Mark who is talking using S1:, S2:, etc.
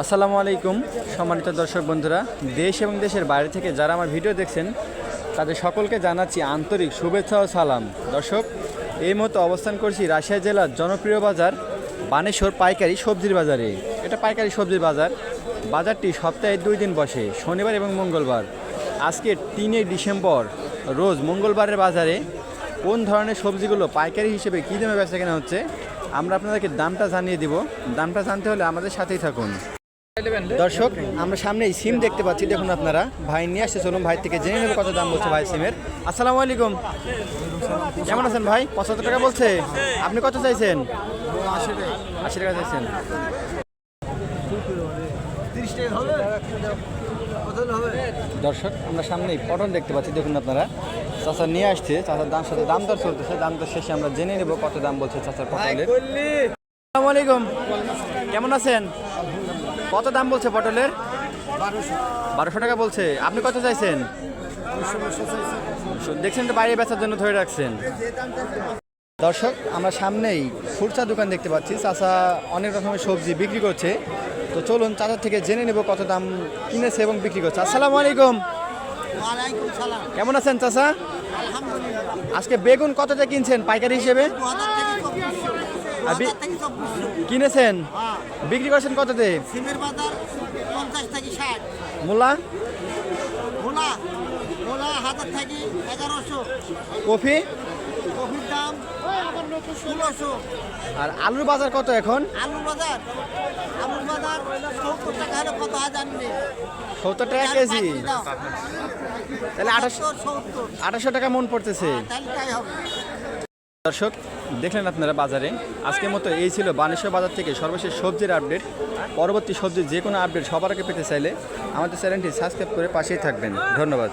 S1: আসসালামু আলাইকুম, সম্মানিত দর্শক বন্ধুরা। দেশ এবং দেশের বাইরে থেকে যারা আমার ভিডিও দেখছেন, তাদের সকলকে জানাচ্ছি আন্তরিক শুভেচ্ছা ও সালাম। দর্শক, এই মতো অবস্থান করছি রাজশাহী জেলার জনপ্রিয় বাজার, বানেশ্বর পাইকারি সবজির বাজারে। এটা পাইকারি সবজির বাজার। বাজারটি সপ্তাহে দুই দিন বসে, শনিবার এবং মঙ্গলবার। আজকে তিনই ডিসেম্বর, রোজ মঙ্গলবারের বাজারে কোন ধরনের সবজিগুলো পাইকারি হিসেবে কী দামে বেচা কেনা হচ্ছে, আমরা আপনাদেরকে দামটা জানিয়ে দিব। দামটা জানতে হলে আমাদের সাথেই থাকুন। দর্শক, আমরা সামনে এই সিম দেখতে পাচ্ছি, দেখুন আপনারা। ভাই নিয়ে আসছে, চলুন ভাই থেকে জেনে নেবে কত দাম বলছে ভাই সিমের। আসসালামু আলাইকুম। কেমন আছেন ভাই? পঁচাত্তর টাকা বলছে। আপনি কত চাইছেন? আশি টাকা চাইছেন। দর্শক, আমরা সামনেই পটল দেখতে পাচ্ছি, দেখুন আপনারা। চাচা নিয়ে আসছে, চাচার দাম সাথে দাম দর চলতেছে। দাম দর শেষে আমরা জেনে নেব কত দাম বলছে চাচার পটলের। আসসালামু আলাইকুম। কেমন আছেন? কত দাম বলছে পটলের? বারোশো। টাকা বলছে। আপনি কত চাইছেন? দেখছেন তো বাইরে বেচার জন্য ধরে রাখছেন। দর্শক আমরা সামনেই ফুরচা দোকান দেখতে পাচ্ছি। চাচা অনেক রকমের সবজি বিক্রি করছে। তো চলুন চাচার থেকে জেনে নেব কত দাম কিনেছে এবং বিক্রি করছে। আসসালামু আলাইকুম। কেমন আছেন চাচা? আজকে বেগুন কতটা কিনছেন? পাইকারি হিসেবে? কিনেছেন?
S2: হ্যাঁ।
S1: বিক্রি করছেন কততে?
S2: সিমের বাজার পঞ্চাশ থেকে ষাট।
S1: মূলা?
S2: হাজার থেকে এগারোশো।
S1: কফি?
S2: কফির দাম ষোলোশো।
S1: আর আলুর বাজার কত এখন?
S2: আলুর বাজার? আলুর বাজার সত্তর টাকা হলে কত হাজার নেই
S1: সত্তর টাকা কেজি। তাহলে আঠাশ আঠাশশো টাকা মন পড়তেছে।
S2: তাহলে তাই হবে।
S1: দর্শক, দেখলেন আপনারা বাজারে। আজকের মতো এই ছিল বানেশ্বর বাজার থেকে সর্বশেষ সবজির আপডেট। পরবর্তী সবজির যে কোনো আপডেট সবার আগে পেতে চাইলে আমাদের চ্যানেলটি সাবস্ক্রাইব করে পাশেই থাকবেন। ধন্যবাদ।